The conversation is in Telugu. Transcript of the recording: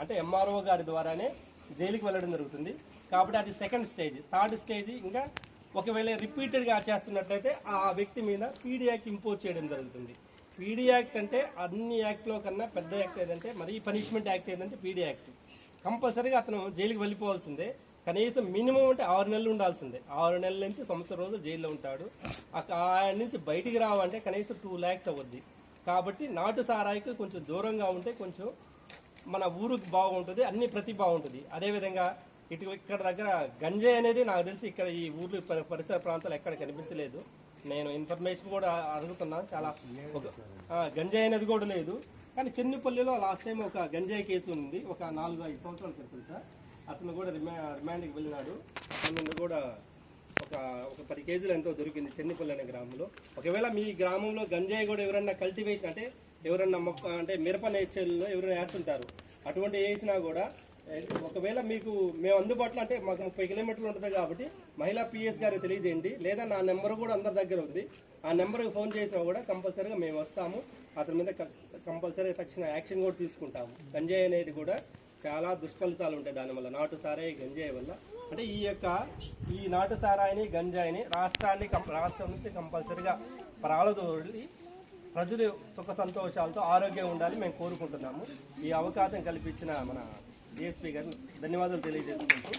అంటే ఎంఆర్ఓ గారి ద్వారానే జైలుకి వెళ్ళడం జరుగుతుంది. కాబట్టి అది సెకండ్ స్టేజ్ థర్డ్ స్టేజ్ ఇంకా ఒకవేళ రిపీటెడ్గా చేస్తున్నట్లయితే ఆ వ్యక్తి మీద పీడీ యాక్ట్ ఇంపోజ్ చేయడం జరుగుతుంది. పీడీ యాక్ట్ అంటే అన్ని యాక్ట్లో కన్నా పెద్ద యాక్ట్ ఏదంటే మరి పనిష్మెంట్ యాక్ట్ ఏదంటే పీడీ యాక్ట్ కంపల్సరీగా అతను జైలుకి వెళ్ళిపోవాల్సిందే. కనీసం మినిమం అంటే ఆరు నెలలు ఉండాల్సిందే. ఆరు నెలల నుంచి సంవత్సరం రోజులు జైల్లో ఉంటాడు. ఆయన నుంచి బయటికి రావాలంటే కనీసం టూ ల్యాక్స్ అవుద్ది. కాబట్టి నాటు సారాయికి కొంచెం దూరంగా ఉంటే కొంచెం మన ఊరు బాగుంటుంది అన్ని ప్రతి బాగుంటుంది. అదేవిధంగా ఇటు ఇక్కడ దగ్గర గంజాయి అనేది నాకు తెలిసి ఇక్కడ ఈ ఊర్లు పరి- పరిసర ప్రాంతాలు ఎక్కడ కనిపించలేదు. నేను ఇన్ఫర్మేషన్ కూడా అడుగుతున్నాను చాలా గంజాయి అనేది కూడా లేదు. కానీ చెన్నిపల్లిలో లాస్ట్ టైం ఒక గంజాయి కేసు ఉంది ఒక నాలుగు ఐదు సంవత్సరాల క్రితం సార్. అతను కూడా రిమా రిమాండ్కి వెళ్ళినాడు. అతను కూడా ఒక ఒక పది కేజీలు ఎంతో దొరికింది చెన్నిపల్లి అనే గ్రామంలో. ఒకవేళ మీ గ్రామంలో గంజాయి కూడా ఎవరన్నా కల్టివేషన్ అంటే ఎవరన్నా మొక్క అంటే మిరప నేచర్లో ఎవరైనా వేస్తుంటారు. అటువంటి వేసినా కూడా ఒకవేళ మీకు మేము అందుబాటులో అంటే మాకు ముప్పై కిలోమీటర్లు ఉంటుంది కాబట్టి మహిళా పిఎస్ గారికి తెలియజేయండి. లేదా నా నెంబర్ కూడా అందరి దగ్గర ఉంది. ఆ నెంబర్కి ఫోన్ చేసినా కూడా కంపల్సరీగా మేము వస్తాము. అతని మీద కంపల్సరీ తక్షణ యాక్షన్ కూడా తీసుకుంటాము. గంజాయి అనేది కూడా చాలా దుష్ఫలితాలు ఉంటాయి దానివల్ల నాటు సారాయి గంజాయి వల్ల. అంటే ఈ యొక్క ఈ నాటు సారాయిని గంజాయిని రాష్ట్రాన్ని రాష్ట్రం నుంచి కంపల్సరీగా ప్రాళదోడి ప్రజలు సుఖ సంతోషాలతో ఆరోగ్యం ఉండాలి మేము కోరుకుంటున్నాము. ఈ అవకాశం కల్పించిన మన డిఎస్పీ గారిని ధన్యవాదాలు తెలియజేసుకుంటూ